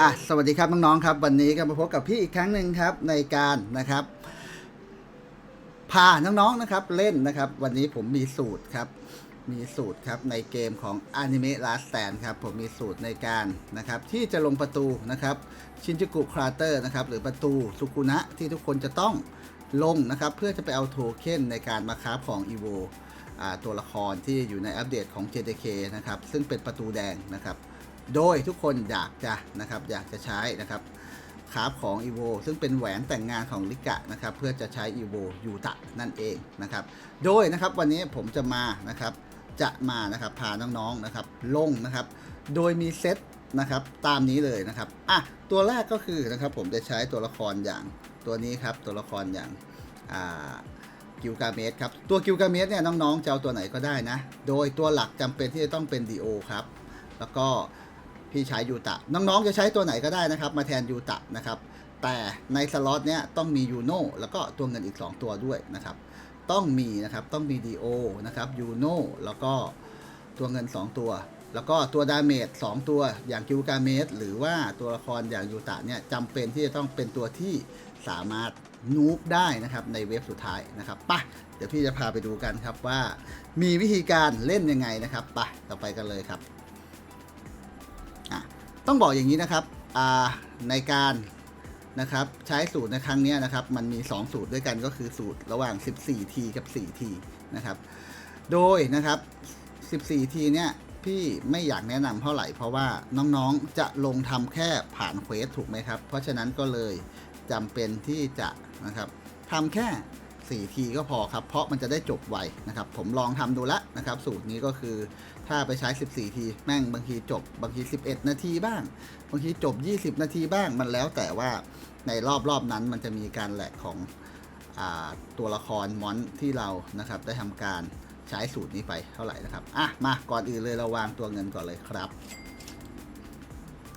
อะสวัสดีครับน้องๆครับ วันนี้ก็มาพบกับพี่อีกครั้งหนึ่งครับในการนะครับ พาน้องๆนะครับเล่นนะครับ วันนี้ผมมีสูตรครับ มีสูตรครับในเกมของ Anime Last Stand ครับ ผมมีสูตรในการนะครับ ที่จะลงประตูนะครับชินจูกุคราเตอร์นะครับ หรือประตูสุกุนะที่ทุกคนจะต้องลงนะครับ เพื่อจะไปเอาโทเค็นในการมาค้าของ EVO อ่าตัวละครที่อยู่ในอัปเดตของ JDK นะครับซึ่งเป็นประตูแดงนะครับ โดยทุกคนอยากจะนะครับอยากจะใช้นะครับคาฟของ e v o ซึ่งเป็นแหวนแต่งงานของลิกะนะครับเพื่อจะใช้ e v o ยูตะนั่นเองนะครับโดยนะครับวันนี้ผมจะมานะครับจะมานะครับพาน้องๆนะครับลงนะครับ โดยมีเซตนะครับตามนี้เลยนะครับอะตัวแรกก็คือนะครับผมจะใช้ตัวละครอย่างตัวนี้ครับตัวละครอย่างอ่ากิลกาเมสครับตัวกิลกาเมสเนี่ยน้องๆจะเอาตัวไหนก็ได้นะ โดยตัวหลักจำเป็นที่จะต้องเป็นดีโอครับแล้วก็ พี่ใช้ยูตะ น้องๆจะใช้ตัวไหนก็ได้นะครับ มาแทนยูตะนะครับ แต่ในสล็อตเนี้ยต้องมียูโนแล้วก็ตัวเงินอีก 2 ตัวด้วยนะครับ ต้องมีนะครับต้องมีดีโอนะครับยูโนแล้วก็ตัวเงิน 2 ตัว แล้วก็ตัวดาเมจ2ตัวอย่างกิลกาเมสหรือว่าตัวละครอย่างยูตะเนี่ยจำเป็นที่จะต้องเป็นตัวที่สามารถนูบได้นะครับในเวฟสุดท้ายนะครับไปะเดี๋ยวพี่จะพาไปดูกันครับว่า มีวิธีการเล่นยังไงนะครับไปะต่อไปกันเลยครับ ต้องบอกอย่างนี้นะครับในการนะครับใช้สูตรในครั้งนี้นะครับ มันมี 2 สูตรด้วยกันก็คือสูตรระหว่าง 14T กับ 4T นะครับ โดยนะครับ 14T เนี่ยพี่ไม่อยากแนะนำเท่าไหร่ เพราะว่าน้องๆจะลงทำแค่ผ่านเควสถูกไหมครับ เพราะฉะนั้นก็เลยจำเป็นที่จะนะครับทำแค่ 4 ทีก็พอครับ เพราะมันจะได้จบไวนะครับ ผมลองทำดูแล้วนะครับ สูตรนี้ก็คือถ้าไปใช้ 14 ทีแม่งบางทีจบบางที 11 นาทีบ้าง บางทีจบ 20 นาทีบ้างมันแล้วแต่ว่าในรอบรอบนั้นมันจะมีการแหลกของอตัวละครมอนที่เรานะครับ ได้ทำการใช้สูตรนี้ไปเท่าไหร่นะครับอะมาก่อนอื่นเลยเราวางตัวเงินก่อนเลยครับ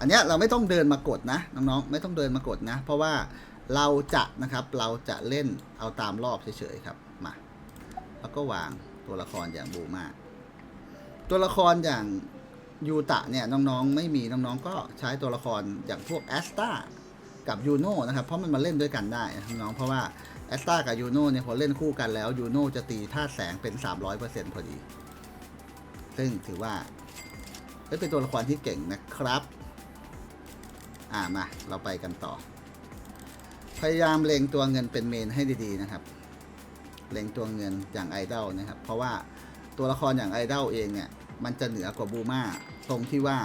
อันนี้เราไม่ต้องเดินมากดนะน้องๆไม่ต้องเดินมากดนะ เพราะว่า เราจะนะครับเราจะเล่นเอาตามรอบเฉยๆครับมาแล้วก็วางตัวละครอย่างบูมาตัวละครอย่างยูตะเนี่ยน้องๆไม่มีน้องๆก็ใช้ตัวละครอย่างพวกแอสตากับยูโน่นะครับเพราะมันมาเล่นด้วยกันได้น้องๆเพราะว่าแอสตากับยูโน่เนี่ยพอเล่นคู่กันแล้วยูโน่จะตีท่าตุแสงเป็น 300%พอดี ซึ่งถือว่าเอ้ยเป็นตัวละครที่เก่งนะครับ อ่ามาเราไปกันต่อ พยายามเล็งตัวเงินเป็นเมนให้ดีๆนะครับ เล็งตัวเงินอย่างไอดอลนะครับ เพราะว่าตัวละครอย่างไอดอลเองเนี่ย มันจะเหนือกว่าบูมาตรงที่ว่า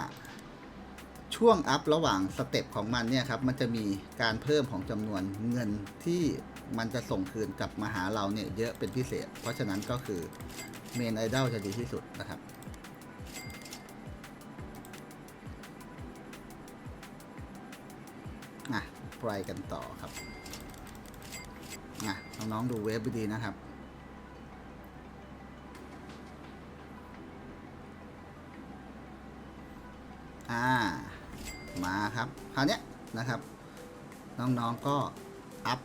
ช่วงอัพระหว่างสเต็ปของมันเนี่ยครับ มันจะมีการเพิ่มของจำนวนเงินที่มันจะส่งคืนกลับมาหาเราเนี่ยเยอะเป็นพิเศษ เพราะฉะนั้นก็คือเมนไอดอลจะดีที่สุดนะครับอะ ไปกันต่อครับอะน้องๆดูเวฟไปดีนะครับ อ่า มาครับ คราวนี้นะครับ น้องๆก็อัพ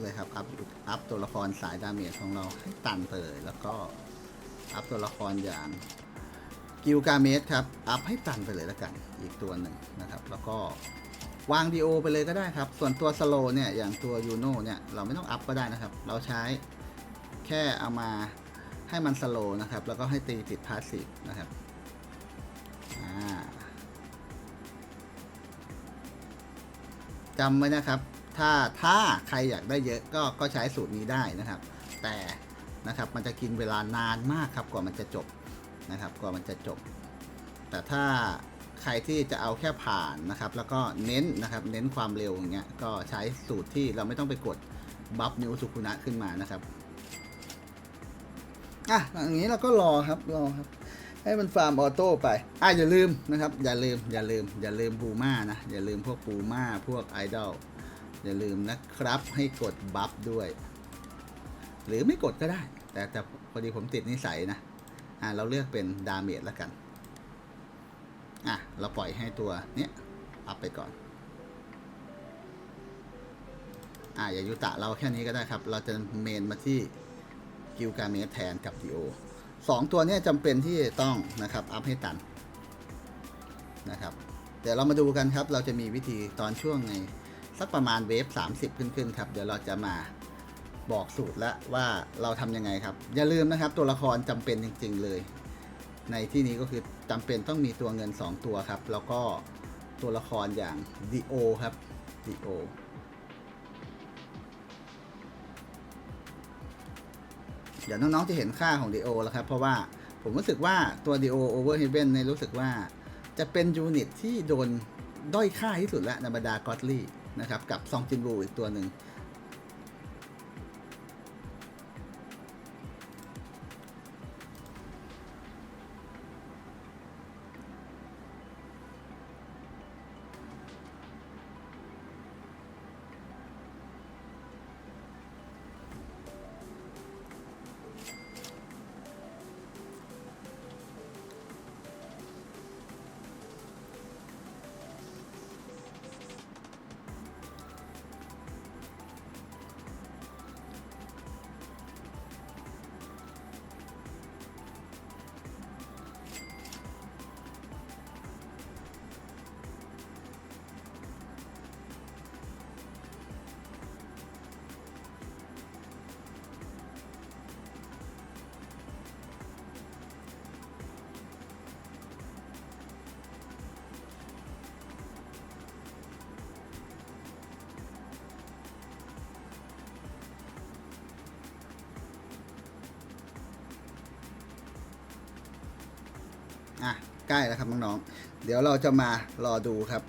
เลยครับ อัพอัพตัวละครสายดาเมจของเราให้ตันไปเลย แล้วก็อัพตัวละครอย่างกิลกาเมสครับ อัพให้ตันไปเลยแล้วกัน อีกตัวหนึ่งนะครับ แล้วก็ วางดีโอไปเลยก็ได้ครับ ส่วนตัวสโลเนี่ยอย่างตัวยูโน่เนี่ยเราไม่ต้องอัพก็ได้นะครับ เราใช้แค่เอามาให้มันสโลนะครับ แล้วก็ให้ตีติดพาสซีฟนะครับจำไว้นะครับ ถ้าถ้าใครอยากได้เยอะก็ก็ใช้สูตรนี้ได้นะครับ แต่นะครับมันจะกินเวลานานมากครับกว่ามันจะจบนะครับ กว่ามันจะจบ แต่ถ้า ใครที่จะเอาแค่ผ่านนะครับ แล้วก็เน้นนะครับ เน้นความเร็วอย่างเงี้ย ก็ใช้สูตรที่เราไม่ต้องไปกดบัฟนิวสุคุนะขึ้นมานะครับ อะ อย่างนี้เราก็รอครับ รอครับ ให้มันฟาร์มออโต้ไป อะอย่าลืมนะครับ อย่าลืม อย่าลืม อย่าลืมบูมานะ อย่าลืมพวกบูม่า พวกไอดอล อย่าลืมนะครับ ให้กดบัฟด้วย หรือไม่กดก็ได้ แต่แต่พอดีผมติดนิสัยนะ อะเราเลือกเป็นดาเมจแล้วกัน เราปล่อยให้ตัวเนี้ยอัพไปก่อน อะอย่ายุตะเราแค่นี้ก็ได้ครับ เราจะเมนมาที่กิลการเมสแทนกับดีโอสองตัวเนี้จำเป็นที่ต้องนะครับอัพให้ตันนะครับ เดี๋ยวเรามาดูกันครับ เราจะมีวิธีตอนช่วงในสักประมาณเวฟ30 ขึ้นขึ้นๆครับ เดี๋ยวเราจะมาบอกสูตรแล้วว่าเราทำยังไงครับ อย่าลืมนะครับตัวละครจำเป็นจริง ๆ เลย ในที่นี้ก็คือจำเป็นต้องมีตัวเงิน 2 ตัวครับ แล้วก็ตัวละครอย่างดีโอครับดีโอเดี๋ยวน้องๆจะเห็นค่าของดีโอแล้วครับ เพราะว่าผมรู้สึกว่าตัวดีโอโอเวอร์เฮเวนในยรู้สึกว่าจะเป็นยูนิตที่โดนด้อยค่าที่สุดแล้วในบรรดากอตลี่นะครับ กับซองจินบูอีกตัวหนึ่ง อะใกล้แล้วครับน้องๆ เดี๋ยวเราจะมารอดูครับ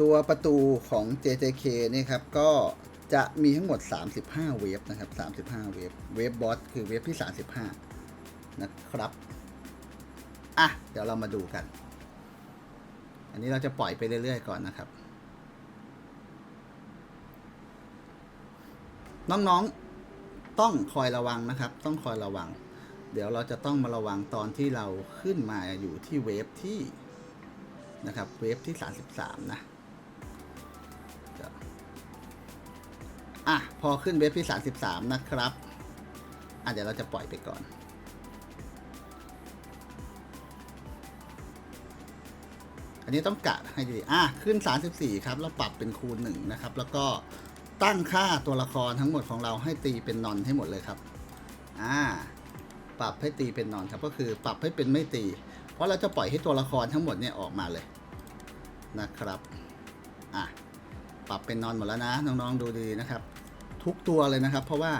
ตัวประตูของ JJK นี่ครับ ก็จะมีทั้งหมด 35 เวฟนะครับ 35 เวฟ เวฟบอสคือเวฟที่ 35 นะครับ อะ เดี๋ยวเรามาดูกัน อันนี้เราจะปล่อยไปเรื่อยๆ ก่อนนะครับ น้องๆ ต้องคอยระวังนะครับ ต้องคอยระวัง เดี๋ยวเราจะต้องมาระวังตอนที่เราขึ้นมาอยู่ที่เวฟที่นะครับเวฟที่ 33 นะอะ พอขึ้นเวฟที่ 33 นะครับอะเดี๋ยวเราจะปล่อยไปก่อนอันนี้ต้องกะให้ดี อะ ขึ้น 34 ครับ แล้วปรับเป็นคูณ1นะครับ แล้วก็ตั้งค่าตัวละครทั้งหมดของเราให้ตีเป็นนอนให้หมดเลยครับ อ่า ปรับให้ตีเป็นนอนครับก็คือปรับให้เป็นไม่ตี เพราะเราจะปล่อยให้ตัวละครทั้งหมดเนี่ยออกมาเลยนะครับอะปรับเป็นนอนหมดแล้วนะน้องๆดูดีนะครับ ทุกตัวเลยนะครับ เพราะว่า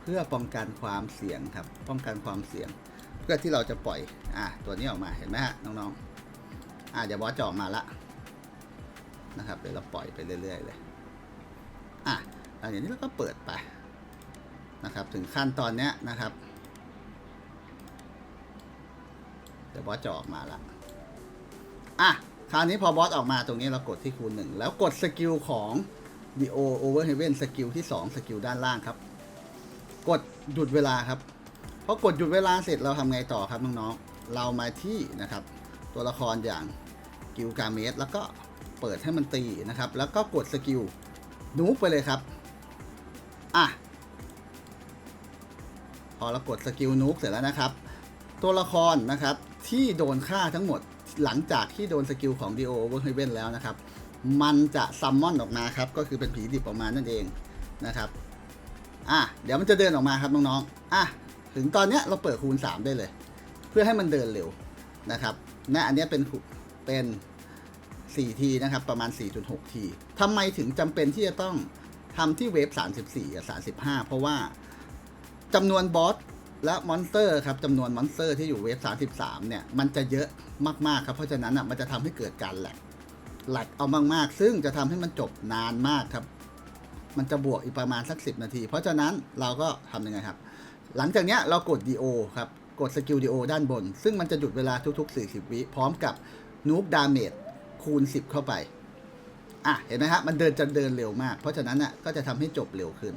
เพื่อป้องกันความเสี่ยงครับ ป้องกันความเสี่ยง เพื่อที่เราจะปล่อยอะตัวนี้ออกมาเห็นไหมฮะน้องๆอะเดี๋ยวบอสจะออกมาละนะครับเดี๋ยวเราปล่อยไปเรื่อย ๆ เลยอะหลังจากนี้เราก็เปิดไปนะครับ ถึงขั้นตอนเนี้ยนะครับ เดี๋ยวบอสจะออกมาละอะ คราวนี้พอบอสออกมาตรงนี้เรากดที่คูณหนึ่งแล้วกดสกิลของ d o Over Heaven สกิลที่2สกิลด้านล่างครับ กดหยุดเวลาครับพอกดหยุดเวลาเสร็จเราทำไงต่อครับน้องๆเรามาที่นะครับ ตัวละครอย่างกิลกาเมสแล้วก็เปิดให้มันตีนะครับ แล้วก็กดสกิลนูบไปเลยครับ อะ พอเรากดสกิลนูบเสร็จแล้วนะครับ ตัวละครนะครับ ที่โดนฆ่าทั้งหมดหลังจากที่โดนสกิลของ d ีโอเวอร์เฮเวนแล้วนะครับ มันจะซัมมอนออกมาครับ ก็คือเป็นผีดิบออกมานั่นเองนะครับ อะ เดี๋ยวมันจะเดินออกมาครับน้องๆ อะ ถึงตอนเนี้ยเราเปิดคูณ 3 ได้เลย เพื่อให้มันเดินเร็วนะครับนะอันนี้เป็นเป็น4ทีนะครับ ประมาณ 4.6ทีทำไมถึงจำเป็นที่จะต้องทำที่เวฟ 34 กับ 35 เพราะว่าจำนวนบอส และมอนสเตอร์ครับจำนวนมอนสเตอร์ที่อยู่เวฟ33เนี่ยมันจะเยอะมากๆครับเพราะฉะนั้นอะมันจะทำให้เกิดการแหลกแหลกเอามากๆ ซึ่งจะทำให้มันจบนานมากครับ มันจะบวกอีกประมาณสัก 10 นาที เพราะฉะนั้นเราก็ทำยังไงครับ หลังจากเนี้ยเรากด DO ครับ กดสกิล DO ด้านบน ซึ่งมันจะหยุดเวลาทุกๆ 40 วิ พร้อมกับนูบดาเมจคูณ 10 เข้าไป อะ เห็นไหมฮะมันเดินจะเดินเร็วมาก เพราะฉะนั้นน่ะก็จะทำให้จบเร็วขึ้น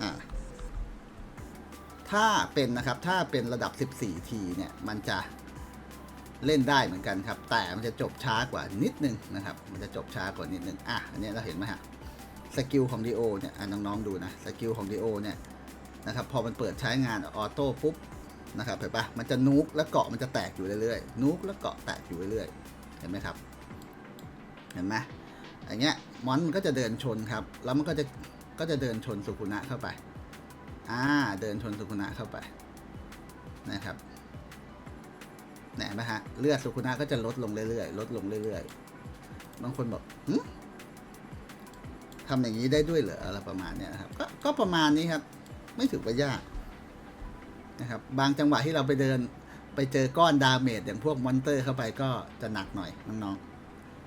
อ่า ถ้าเป็นนะครับถ้าเป็นระดับ 14 ทีเนี่ย มันจะเล่นได้เหมือนกันครับ แต่มันจะจบช้ากว่านิดนึงนะครับ มันจะจบช้ากว่านิดนึงอะอันนี้เราเห็นไหมฮะสกิลของ DO เนี่ยอะน้องๆดูนะสกิลของ DO เนี่ยนะครับพอมันเปิดใช้งานออโต้ปุ๊บนะครับเห็นปะมันจะนุกแล้วเกาะมันจะแตกอยู่เรื่อยๆนุกแล้วเกาะแตกอยู่เรื่อยๆเห็นไหมครับ เห็นไหมอย่างเงี้ยมอนมันก็จะเดินชนครับ แล้วมันก็จะก็จะเดินชนสุขุนะเข้าไป อ่า เดินชนสุขุนะเข้าไปนะครับเนี่ยเห็นไหมฮะเลือดสุขุนะก็จะลดลงเรื่อยๆลดลงเรื่อยๆบางคนบอกหึทำอย่างนี้ได้ด้วยเหรออะไรประมาณเนี้ยครับก็ก็ประมาณนี้ครับ ไม่ถือว่ายากนะครับ บางจังหวะที่เราไปเดินไปเจอก้อนดาเมจอย่างพวกมอนเตอร์เข้าไปก็จะหนักหน่อยน้อง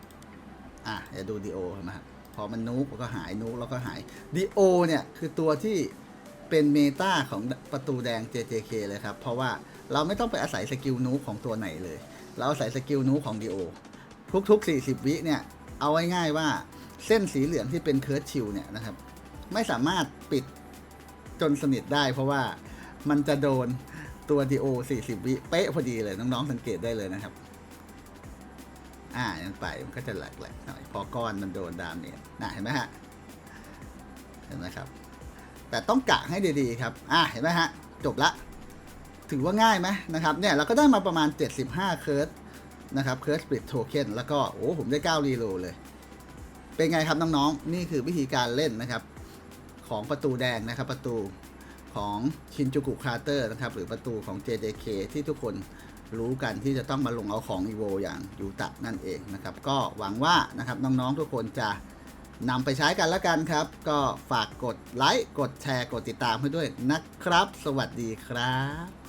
ๆอะอย่าดูดีโอนะครับพอมันนูกก็หายนูกแล้วก็หายดีโอเนี่ยคือตัวที่ เป็นเมตาของประตูแดง JJK เลยครับ เพราะว่าเราไม่ต้องไปอาศัยสกิลนูของตัวไหนเลย เราอาศัยสกิลนูของดีโอทุกๆ 40 วิเนี่ย เอาง่ายๆว่าเส้นสีเหลืองที่เป็นเคิร์ดชิลเนี่ยนะครับ ไม่สามารถปิดจนสนิทได้ เพราะว่ามันจะโดนตัว DO 40 วิเป๊ะพอดีเลยน้องๆสังเกตได้เลยนะครับ อ่ายังไปมันก็จะแหลกๆหน่อยพอก้อนมันโดนดามเนี่ยน่ะเห็นไหมฮะเห็นไหมครับ แต่ต้องกะให้ดีๆครับ อ่าเห็นไหมฮะ จบละ ถือว่าง่ายไหมนะครับ เนี่ยเราก็ได้มาประมาณ 75 เคิร์สนะครับเคิร์สปิดโทเค็นแล้วก็ โอ้ผมได้ 9 รีโลเลย เป็นไงครับน้องๆ นี่คือวิธีการเล่นนะครับ ของประตูแดงนะครับประตูของชินจูกุคาเตอร์นะครับ หรือประตูของ JJK ที่ทุกคนรู้กันที่จะต้องมาลงเอาของ EVO อย่างยูตะนั่นเองนะครับ ก็หวังว่านะครับน้องๆทุกคนจะ นำไปใช้กันแล้วกันครับ ก็ฝากกดไลค์ กดแชร์ กดติดตามให้ด้วยนะครับ สวัสดีครับ